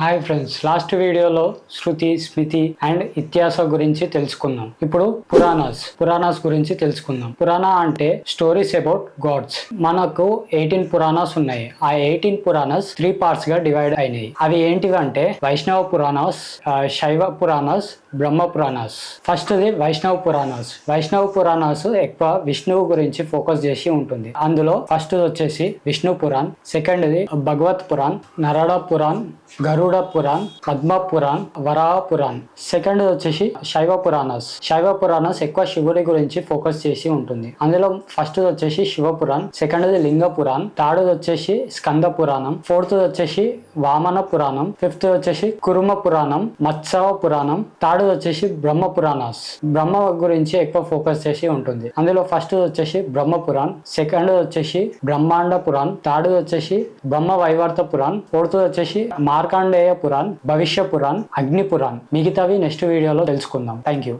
Hi friends last వీడియోలో శృతి స్మితి and ఇతిహాస గురించి తెలుసుకుందాం. ఇప్పుడు పురాణాస్ పురాణాస్ గురించి తెలుసుకుందాం. పురాణ అంటే స్టోరీస్ అబౌట్ గాడ్స్ మనకు ఎయిటీన్ పురాణాస్ ఉన్నాయి. ఆ ఎయిటీన్ పురాణాస్ త్రీ పార్ట్స్గా డివైడ్ అయినాయి. అవి ఏంటివి అంటే Vaishnava Puranas Shaiva Puranas Brahma Puranas. First the Vaishnava Puranas. వైష్ణవ పురాణాస్ ఎక్కువ విష్ణువు గురించి ఫోకస్ చేసి ఉంటుంది. అందులో ఫస్ట్ వచ్చేసి విష్ణు పురాణ్ సెకండ్ది భగవత్ పురాణ్ నరడ పురాణ్ గరుడ పురాణ్ పద్మ పురాణ్ వరాహ పురాణ్ సెకండ్ వచ్చేసి శైవ పురాణాస్ శైవ పురాణాస్ ఎక్కువ శివుడి గురించి ఫోకస్ చేసి ఉంటుంది. అందులో ఫస్ట్ వచ్చేసి శివ పురాణ్ సెకండ్ లింగ పురాణ్ థర్డ్ వచ్చేసి స్కంద పురాణం ఫోర్త్ వచ్చేసి వామన పురాణం ఫిఫ్త్ వచ్చేసి కురుమ పురాణం మత్సవ పురాణం థర్డ్ వచ్చేసి బ్రహ్మ పురాణాస్ బ్రహ్మ గురించి ఎక్కువ ఫోకస్ చేసి ఉంటుంది. అందులో ఫస్ట్ వచ్చేసి బ్రహ్మ పురాణ్ సెకండ్ వచ్చేసి బ్రహ్మాండ పురాణ్ థర్డ్ వచ్చేసి బ్రహ్మ వైవర్త పురాణ్ ఫోర్త్ వచ్చేసి మార్కాండ మార్కండేయ పురాణ్ భవిష్య పురాణ్ అగ్ని పురాణ్ మిగతావి నెక్స్ట్ వీడియోలో తెలుసుకుందాం. Thank you